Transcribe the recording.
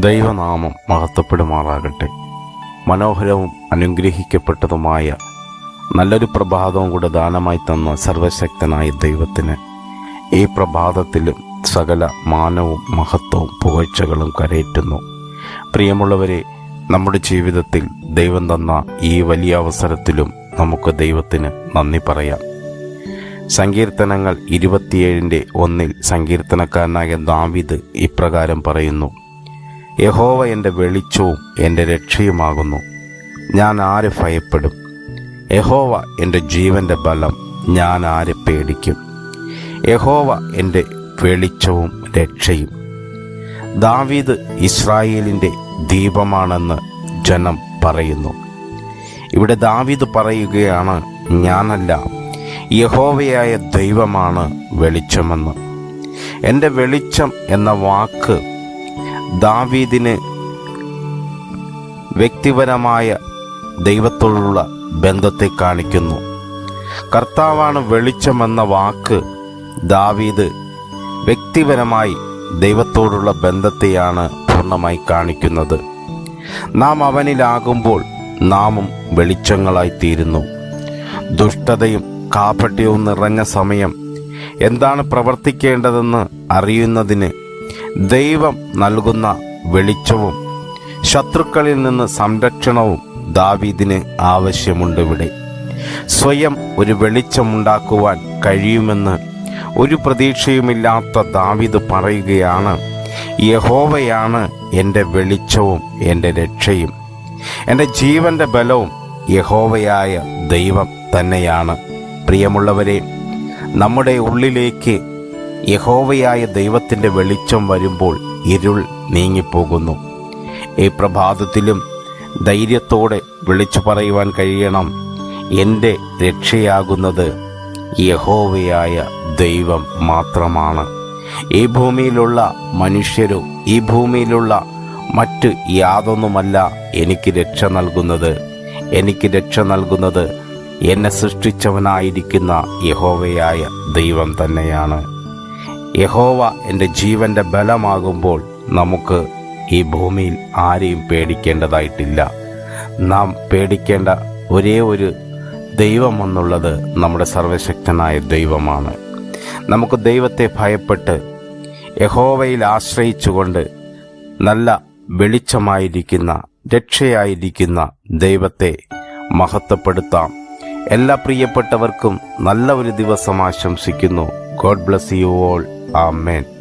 ദൈവനാമം മഹത്വപ്പെടുമാറാകട്ടെ. മനോഹരവും അനുഗ്രഹിക്കപ്പെട്ടതുമായ നല്ലൊരു പ്രഭാതവും കൂടെ ദാനമായി തന്ന സർവശക്തനായ ദൈവത്തിന് ഈ പ്രഭാതത്തിലും സകല മാനവും മഹത്വവും പുകഴ്ചകളും കരയറ്റുന്നു. പ്രിയമുള്ളവരെ നമ്മുടെ ജീവിതത്തിൽ ദൈവം തന്ന ഈ വലിയ അവസരത്തിലും നമുക്ക് ദൈവത്തിന് നന്ദി പറയാം. സങ്കീർത്തനങ്ങൾ ഇരുപത്തിയേഴിന്റെ ഒന്നിൽ സങ്കീർത്തനക്കാരനായ ദാവിദ് ഇപ്രകാരം പറയുന്നു. യഹോവ എന്റെ വെളിച്ചവും എന്റെ രക്ഷയുമാകുന്നു. ഞാൻ ആര് ഭയപ്പെടും? യഹോവ എന്റെ ജീവന്റെ ബലം ഞാൻ ആര് പേടിക്കും? യഹോവ എന്റെ വെളിച്ചവും രക്ഷയും. ദാവീദ് ഇസ്രായേലിന്റെ ദീപമാണെന്ന് ജനം പറയുന്നു. ഇവിടെ ദാവീദ് പറയുകയാണ് ഞാനല്ല യഹോവയായ ദൈവമാണ് വെളിച്ചമെന്ന്. എന്റെ വെളിച്ചം എന്ന വാക്ക് ദാവീദിന് വ്യക്തിപരമായ ദൈവത്തോടുള്ള ബന്ധത്തെ കാണിക്കുന്നു. കർത്താവാണ് വെളിച്ചമെന്ന വാക്ക് ദാവീദ് വ്യക്തിപരമായി ദൈവത്തോടുള്ള ബന്ധത്തെയാണ് പൂർണമായി കാണിക്കുന്നത്. നാം അവനിലാകുമ്പോൾ നാമും വെളിച്ചങ്ങളായി തീരുന്നു. ദുഷ്ടതയും കാപട്യവും നിറഞ്ഞ സമയം എന്താണ് പ്രവർത്തിക്കേണ്ടതെന്ന് അറിയുന്നതിന് ദൈവം നൽകുന്ന വെളിച്ചവും ശത്രുക്കളിൽ നിന്ന് സംരക്ഷണവും ദാവീദിന് ആവശ്യമുണ്ട് ഇവിടെ. സ്വയം ഒരു വെളിച്ചമുണ്ടാക്കുവാൻ കഴിയുമെന്ന് ഒരു പ്രതീക്ഷയുമില്ലാത്ത ദാവീദ് പറയുകയാണ് യഹോവയാണ് എന്റെ വെളിച്ചവും എന്റെ രക്ഷയും. എന്റെ ജീവന്റെ ബലവും യഹോവയായ ദൈവം തന്നെയാണ്. പ്രിയമുള്ളവരെ നമ്മുടെ ഉള്ളിലേക്ക് യഹോവയായ ദൈവത്തിന്റെ വെളിച്ചം വരുമ്പോൾ ഇരുൾ നീങ്ങിപ്പോകുന്നു. ഈ പ്രഭാതത്തിലും ധൈര്യത്തോടെ വിളിച്ചു പറയുവാൻ കഴിയണം. എന്റെ രക്ഷയാകുന്നത് യഹോവയായ ദൈവം മാത്രമാണ്. ഈ ഭൂമിയിലുള്ള മനുഷ്യരും ഈ ഭൂമിയിലുള്ള മറ്റ് യാതൊന്നുമല്ല എനിക്ക് രക്ഷ നൽകുന്നത്. എനിക്ക് രക്ഷ നൽകുന്നത് എന്നെ സൃഷ്ടിച്ചവനായിരിക്കുന്ന യഹോവയായ ദൈവം തന്നെയാണ്. യഹോവ എന്റെ ജീവന്റെ ബലമാകുമ്പോൾ നമുക്ക് ഈ ഭൂമിയിൽ ആരെയും പേടിക്കേണ്ടതായിട്ടില്ല. നാം പേടിക്കേണ്ട ഒരേ ഒരു ദൈവമെന്നുള്ളത് നമ്മുടെ സർവശക്തനായ ദൈവമാണ്. നമുക്ക് ദൈവത്തെ ഭയപ്പെട്ട് യഹോവയിൽ ആശ്രയിച്ചുകൊണ്ട് നല്ല വെളിച്ചമായിരിക്കുന്ന രക്ഷയായിരിക്കുന്ന ദൈവത്തെ മഹത്വപ്പെടുത്താം. എല്ലാ പ്രിയപ്പെട്ടവർക്കും നല്ല ഒരു ദിവസം ആശംസിക്കുന്നു. God bless you all. Amen.